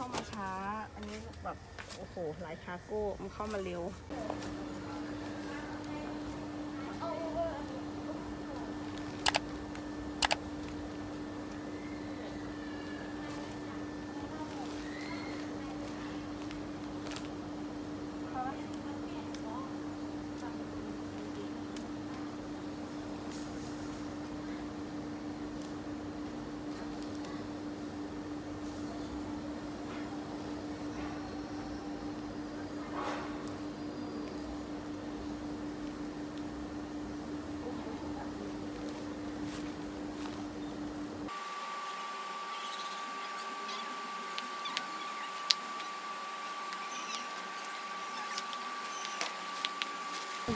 เข้ามาช้า อันนี้แบบโอ้โหหลายคาโก้มันเข้ามาเร็ว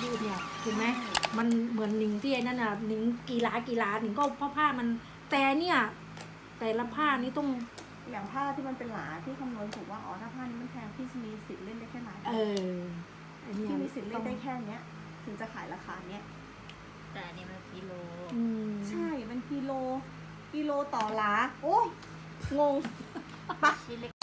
ยืดเนี่ยเห็นไหมมันเหมือนหนิงที่ไอ้นั่นน่ะหนิงกีฬากีฬาหนิงก็ผ้าผ้ามันแต่เนี่ย แต่ละผ้านี่ต้องอย่างผ้าที่มันเป็นหลาที่คำนวณถูกว่าอ๋อถ้าผ้านี้มันแพงพี่มีสิทธิ์เล่นได้แค่ไหนเออไอ้นี่พี่มีสิทธิ์เล่นได้แค่เนี้ย ถึงจะขายราคาเนี้ยแต่อันนี้มันกิโลอืมใช่มันกิโล กิโลต่อหลาโอ้ยงงชิ้นเ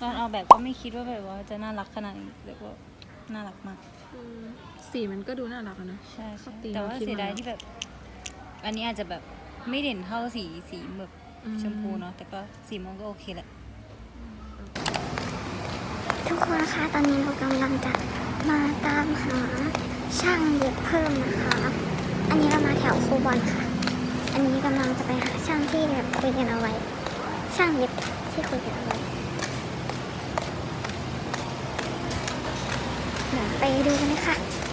ต้องน่ารักแน่ๆเลยตอนเอาแบบก็ไม่คิดว่าแบบว่าจะน่ารักขนาดนี้แต่ก็น่ารักมากสีมันก็ดูน่ารักอะนะ ใช่ใช่เขาตีแต่ว่ามาคิดเสียดายมาที่แบบ อันนี้อาจจะแบบไม่เด่นเท่าสีสีแบบอืมชมพูเนาะแต่ก็สีม่วงก็โอเคแหละทุกคนคะตอนนี้เรากำลังจะมาตามหาช่างเย็บเพิ่มนะคะ อันนี้เรามาแถวคูบอลค่ะ อันนี้กำลังจะไปหาช่างที่แบบคุยกันเอาไว้ ช่างเย็บที่คุยกันเอาไว้ ไปดูกันเลยค่ะ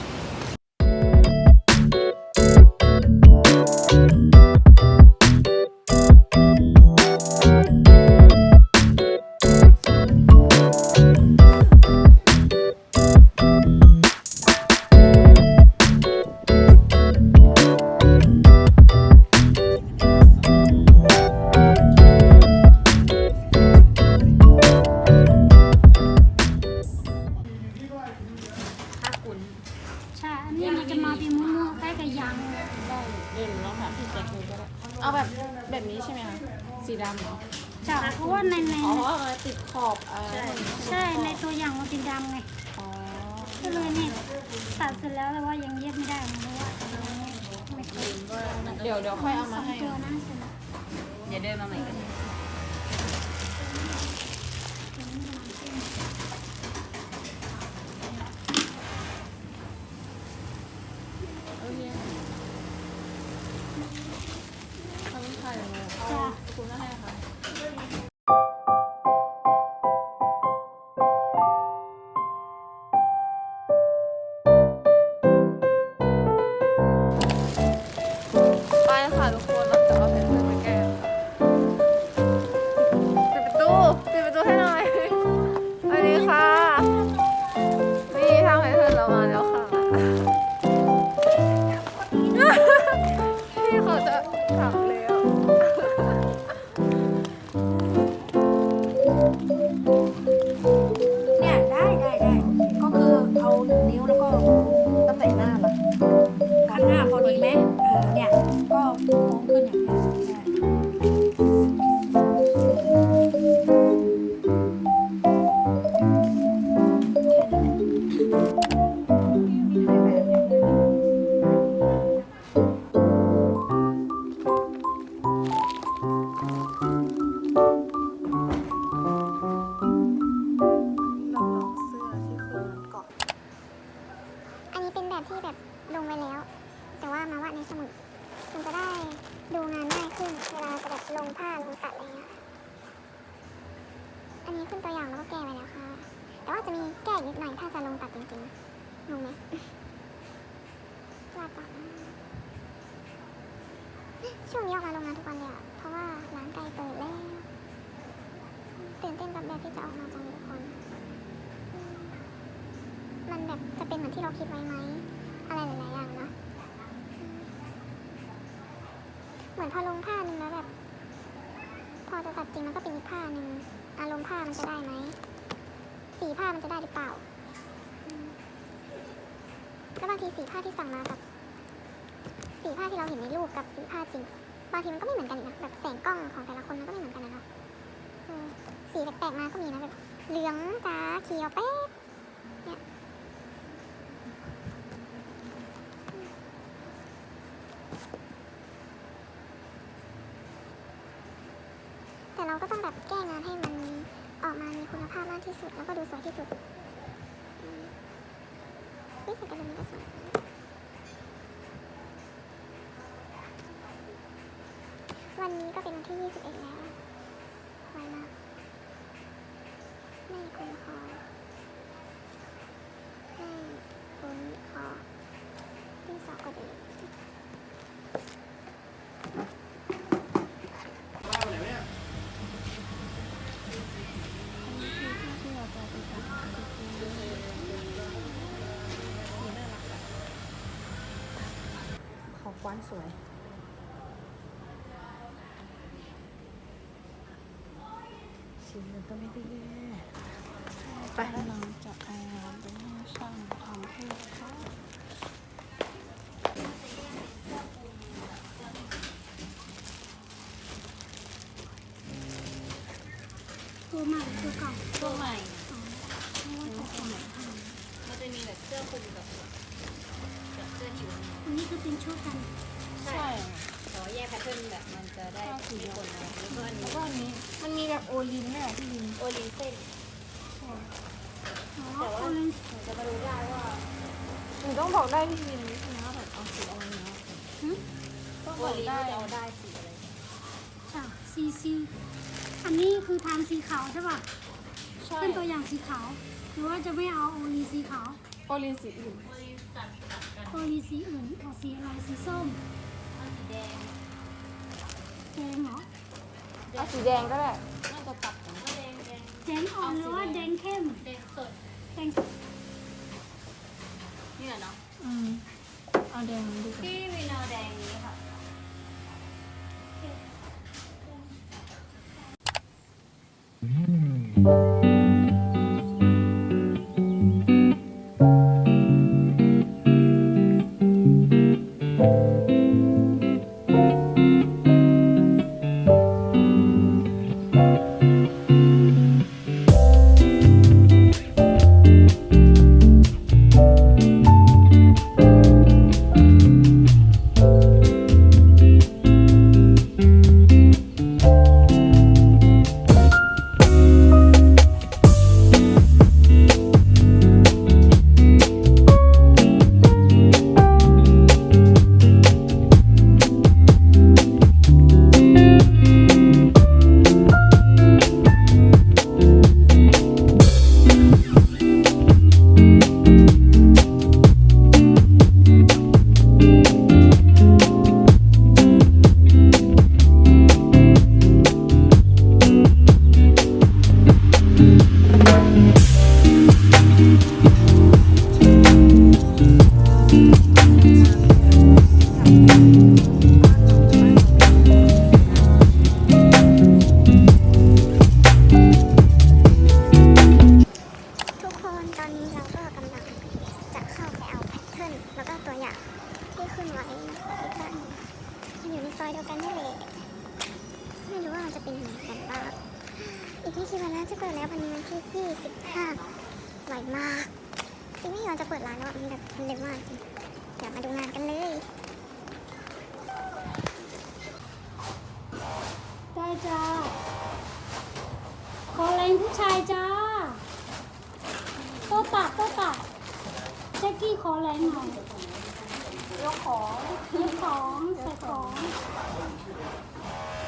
ใช่อันนี้มันจะมาเป็นม่วงๆใกล้กับยางเอาแบบแบบนี้ใช่ไหมคะสีดำเหรอจ้ะเพราะว่าในในอ๋อเออติดขอบเออใช่ในตัวอย่างมันเป็นดำไงอ๋อก็เลยนี่ตัดเสร็จแล้วแต่ว่ายังเย็บไม่ได้เพราะว่าไม่เคยเดี๋ยวเดี๋ยวค่อยเอามาให้ตัวนั้นเสร็จแล้วเดี๋ยวเดินมาใหม่ก็ไจะออกมาจังเลยทุกคน มันแบบจะเป็นเหมือนที่เราคิดไว้ไหม อะไรหลายๆอย่างเนาะ เหมือนพอลงผ้าหนึงแล้วแบบ พอจะตัดจริงมันก็เป็นอีกผ้าหนึ่งอารมณ์ผ้ามันจะได้ไหม สีผ้ามันจะได้หรือเปล่าแล้วบางทีสีผ้าที่สั่งมากับ สีผ้าที่เราเห็นในรูปกับสีผ้าจริง บางทีมันก็ไม่เหมือนกันอีกนะแบบแสงกล้องของแต่ละคน สีแปลกๆมาก็มีนะแบบเหลืองจ้าเขียวเป๊ะเนี่ยแต่เราก็ต้องแบบแก้งานให้มันออกมามีคุณภาพมากที่สุด แล้วก็ดูสวยที่สุดนี่สกระดุมก็สวยวันนี้ก็เป็นวันที่ 21 แล้วมาก ไม่คุ้นคอไม่คุ้นคอที่สองก็ดีขอบคว้านสวย สีมันก็ไม่ได้แย่ ไปกำลังจะเอาไปให้ช่างทำให้เขาตัวใหม่ตัวเก่าตัวใหม่มันจะมีแบบเสื้อคลุมกับกับเสื้อหิวอันนี้คือเป็นชุดกัน ใช่ขอแยกแพทเทิร์นแบบมันจะได้ไม่ปนอะไรแล้วกันแล้วก็อันนี้ มันมีแบบโอลินด้วยอะที่ลิน โอลินเส้น อ๋อ แต่ว่า โอเลน หนูจะมารู้ได้ว่า หนูต้องบอกได้ที่ลินนิดนึงว่าแบบเอาสีอะไรเนาะโอลินจะเอาได้สีอะไรจ้ะซีซีอันนี้คือทางสีขาวใช่ป่ะใช่เป็นตัวอย่างสีขาว หรือว่าจะไม่เอาโอลีสีขาวโอลินสีอื่นโอลีสีอื่นเอาสีอะไรสีส้มสีแดงแดงเหรอเอาสีแดงก็ได้น่าจะตัดกันแดงแดงแดงอ่อนหรือว่าแดงเข้มแดงสดแดง นี่แหละเนาะอืมเอาแดงนี้ดีกว่าพี่วินเอาแดงนี้ค่ะทุ ซอยเดียวกันนี่แหละไม่รู้ว่าจะเป็นยังไงกันบ้างอีกไม่กี่วันแล้วจะเปิดแล้ววันนี้วันที่ 25ไวมากอีกไม่กี่วันจะเปิดร้านแล้วมันแบบมันเร็วมากจริงเดี๋ยวมาดูงานกันเลยได้จ้าขอแรงผู้ชายจ้าโต๊ะตัดโต๊ะตัดแจ็กกี้ขอแรงหน่อย ยกของยกของใส่ของ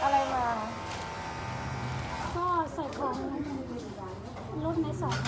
อะไรมา ก็ใส่ของรถในสอง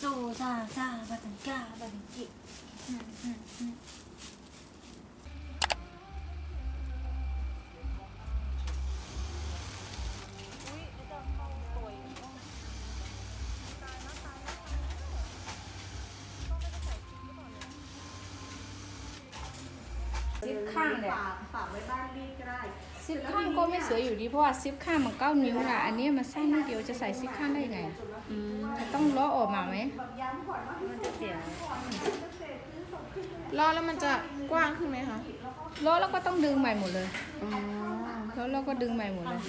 สู้ซาซาบาตังกาบาตังกิ อยู่ดีเพราะว่าซิปข้างมันเก้านิ้วน่ะอันนี้มันสั้นนิดเดียวจะใส่ซิปข้างได้ยังไงต้องล้อออกมาไหมรอดแล้วมันจะกว้างขึ้นไหมคะล้อแล้วก็ต้องดึงใหม่หมดเลยล้อแล้วก็ดึงใหม่หมดเลย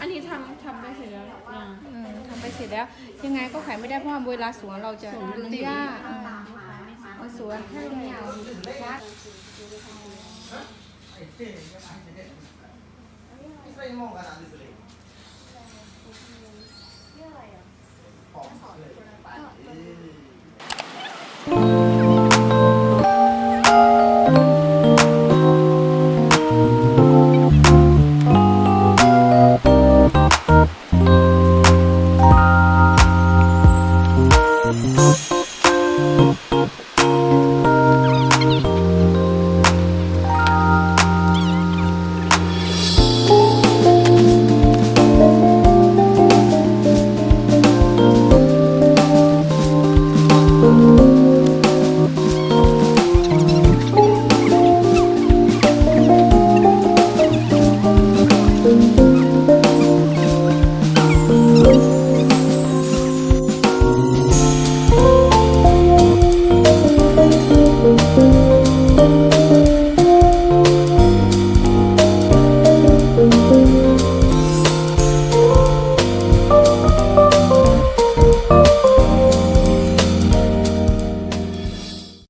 อันนี้ทำทำไปเสร็จแล้วยังเออทำไปเสร็จแล้ว ยังไงก็ขายไม่ได้เพราะว่าเวลาสวนเราจะดึงยากตามมาสวนถ้าเรา ไม่เอาวัดเรื่องอะไรอะของเลย